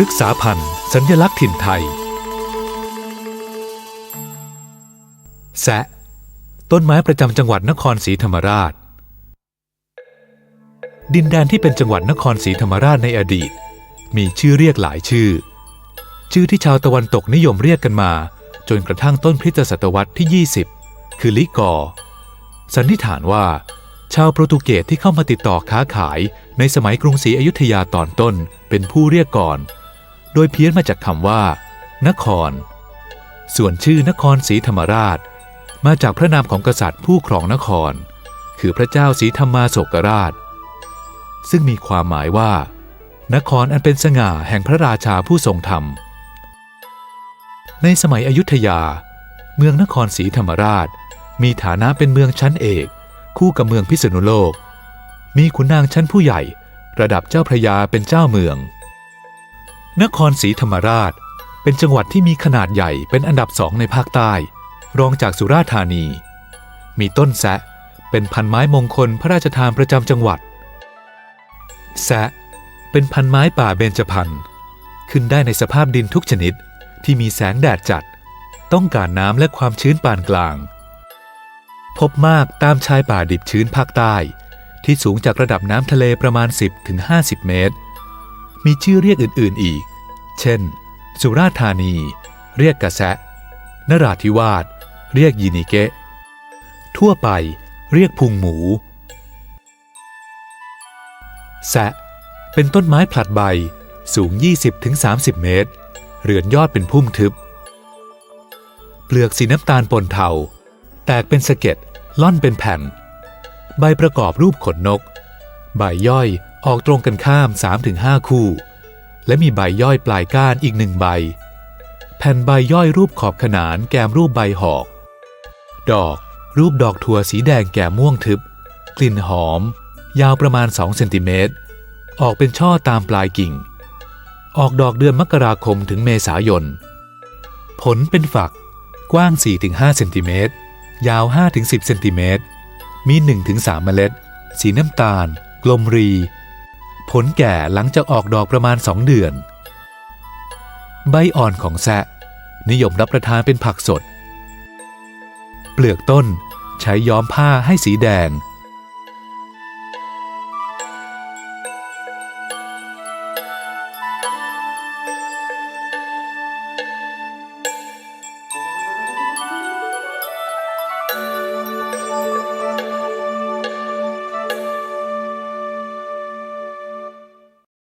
พฤกษาพันธ์สัญลักษณ์ถิ่นไทยแซะต้นไม้ประจำจังหวัดนครศรีธรรมราช ดินแดนที่เป็นจังหวัดนครศรีธรรมราชในอดีต มีชื่อเรียกหลายชื่อ ชื่อที่ชาวตะวันตกนิยมเรียกกันมา จนกระทั่งต้นคริสตศตวรรษที่ 20 คือลิกอร์สันนิษฐานว่า ชาวโปรตุเกสที่เข้ามาติดต่อค้าขายในสมัยกรุงศรีอยุธยาตอนต้นเป็นผู้เรียกก่อน โดยเพี้ยนมาจากคำว่า นคร ส่วนชื่อนครศรีธรรมราช มาจากพระนามของกษัตริย์ผู้ครองนคร คือพระเจ้าศรีธรรมาโศกราช ซึ่งมีความหมายว่า นครอันเป็นสง่าแห่งพระราชาผู้ทรงธรรม ในสมัยอยุธยา เมืองนครศรีธรรมราช มีฐานะเป็นเมืองชั้นเอก คู่กับเมืองพิษณุโลก มีขุนนางชั้นผู้ใหญ่ ระดับเจ้าพระยาเป็นเจ้าเมือง นครศรีธรรมราช เป็นจังหวัดที่มีขนาดใหญ่เป็นอันดับสองในภาคใต้ รองจากสุราษฎร์ธานี มีต้นแซะเป็นพันไม้มงคลพระราชทานประจำจังหวัด แซะเป็นพันไม้ป่าเบญจพรรณขึ้นได้ในสภาพดินทุกชนิดที่มีแสงแดดจัด ต้องการน้ำและความชื้นปานกลาง พบมากตามชายป่าดิบชื้นภาคใต้ ที่สูงจากระดับน้ำทะเลประมาณ 10-50 เมตร มีชื่อเรียกอื่นๆอีก เช่น สุราษฎร์ธานี เรียกกระแสะนราธิวาส เรียกยีนิเกะ ทั่วไปเรียกพุงหมูแซะเป็นต้นไม้ผลัดใบสูง 20-30 เมตร เรือนยอดเป็นพุ่มทึบ เปลือกสีน้ำตาลปนเทา แตกเป็นสะเก็ดล่อนเป็นแผ่น ใบประกอบรูปขนนก ใบย่อย ออกตรงกันข้าม 3-5 คู่ และมีใบย่อยปลายก้านอีกหนึ่งใบ แผ่นใบย่อยรูปขอบขนานแกมรูปใบหอก ดอก รูปดอกถั่วสีแดงแก่ม่วงทึบ กลิ่นหอม ยาวประมาณ 2 เซนติเมตร ออกเป็นช่อตามปลายกิ่ง ออกดอกเดือนมกราคมถึงเมษายน ผลเป็นฝัก กว้าง 4-5 เซนติเมตร ยาว 5-10 เซนติเมตร มี 1-3 เมล็ด สีน้ำตาล กลมรี ผลแก่หลังจากออกดอกประมาณ 2 เดือน ใบอ่อนของแซะ นิยมรับประทานเป็นผักสด เปลือกต้นใช้ย้อมผ้าให้สีแดง